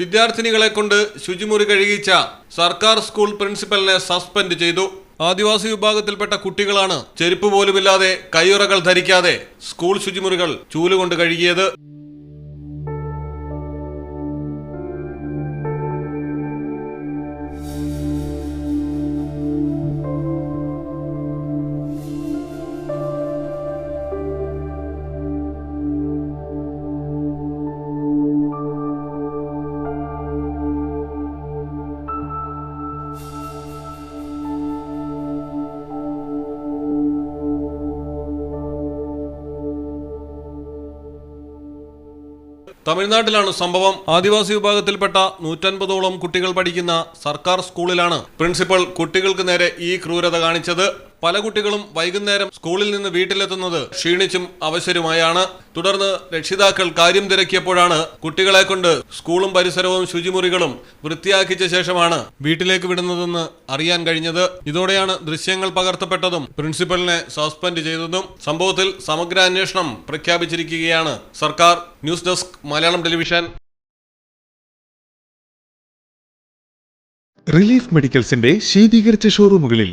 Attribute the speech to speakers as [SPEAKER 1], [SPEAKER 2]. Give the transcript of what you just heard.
[SPEAKER 1] വിദ്യാർത്ഥിനികളെ കൊണ്ട് ശുചിമുറി കഴുകിച്ച സർക്കാർ സ്കൂൾ പ്രിൻസിപ്പലിനെ സസ്പെൻഡ് ചെയ്തു. ആദിവാസി വിഭാഗത്തിൽപ്പെട്ട കുട്ടികളാണ് ചെരുപ്പ് പോലുമില്ലാതെ കയ്യുറകൾ ധരിക്കാതെ സ്കൂൾ ശുചിമുറികൾ ചൂലുകൊണ്ട് കഴുകിയത്. തമിഴ്നാട്ടിലാണ് സംഭവം. ആദിവാസി വിഭാഗത്തിൽപ്പെട്ട നൂറ്റൻപതോളം കുട്ടികൾ പഠിക്കുന്ന സർക്കാർ സ്കൂളിലാണ് പ്രിൻസിപ്പൽ കുട്ടികൾക്ക് നേരെ ഈ ക്രൂരത കാണിച്ചത്. പല കുട്ടികളും വൈകുന്നേരം സ്കൂളിൽ നിന്ന് വീട്ടിലെത്തുന്നത് ക്ഷീണിച്ചും അവശരുമായാണ്. തുടർന്ന് രക്ഷിതാക്കൾ കാര്യം തിരക്കിയപ്പോഴാണ് കുട്ടികളെ കൊണ്ട് സ്കൂളും പരിസരവും ശുചിമുറികളും വൃത്തിയാക്കിച്ച ശേഷമാണ് വീട്ടിലേക്ക് വിടുന്നതെന്ന് അറിയാൻ കഴിഞ്ഞത്. ഇതോടെയാണ് ദൃശ്യങ്ങൾ പകർത്തപ്പെട്ടതും പ്രിൻസിപ്പലിനെ സസ്പെൻഡ് ചെയ്തതും. സംഭവത്തിൽ സമഗ്ര അന്വേഷണം പ്രഖ്യാപിച്ചിരിക്കുകയാണ് സർക്കാർ. News desk Malayalam television.
[SPEAKER 2] Relief മെഡിക്കൽസിന്റെ ശീതീകരിച്ച ഷോറൂമുകളിൽ